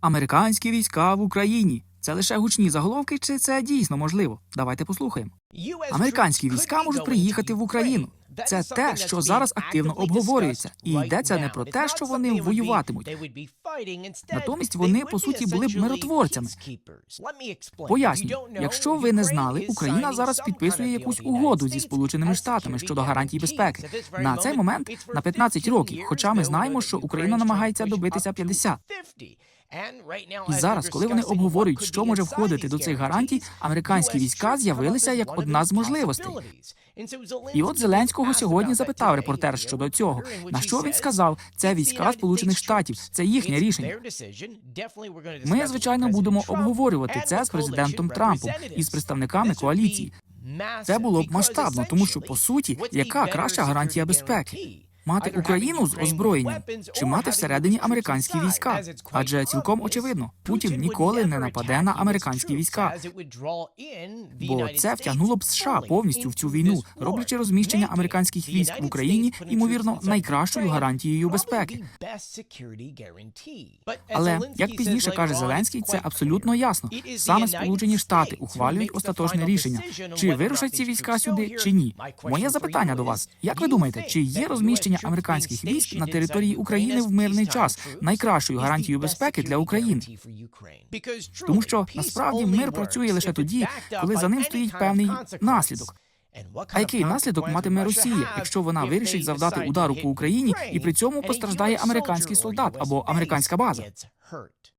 Американські війська в Україні. Це лише гучні заголовки, чи це дійсно можливо? Давайте послухаємо. Американські війська можуть приїхати в Україну. Це те, що зараз активно обговорюється, і йдеться не про те, що вони воюватимуть. Натомість вони, по суті, були б миротворцями. Поясню, якщо ви не знали, Україна зараз підписує якусь угоду зі Сполученими Штатами щодо гарантій безпеки. На цей момент на 15 років, хоча ми знаємо, що Україна намагається добитися 50. І зараз, коли вони обговорюють, що може входити до цих гарантій, американські війська з'явилися як одна з можливостей. І от Зеленського сьогодні запитав репортер щодо цього. На що він сказав, це війська Сполучених Штатів, це їхнє рішення. Ми, звичайно, будемо обговорювати це з президентом Трампом і з представниками коаліції. Це було б масштабно, тому що по суті, яка краща гарантія безпеки? Мати Україну з озброєнням чи мати всередині американські війська? Адже цілком очевидно, Путін ніколи не нападе на американські війська, бо це втягнуло б США повністю в цю війну, роблячи розміщення американських військ в Україні, ймовірно, найкращою гарантією безпеки. Але як пізніше каже Зеленський, це абсолютно ясно. Саме Сполучені Штати ухвалюють остаточне рішення, чи вирушать ці війська сюди, чи ні. Моє запитання до вас: як ви думаєте, чи є розміщення американських військ на території України в мирний час найкращою гарантією безпеки для України? Тому що насправді мир працює лише тоді, коли за ним стоїть певний наслідок. А який наслідок матиме Росія, якщо вона вирішить завдати удару по Україні і при цьому постраждає американський солдат або американська база?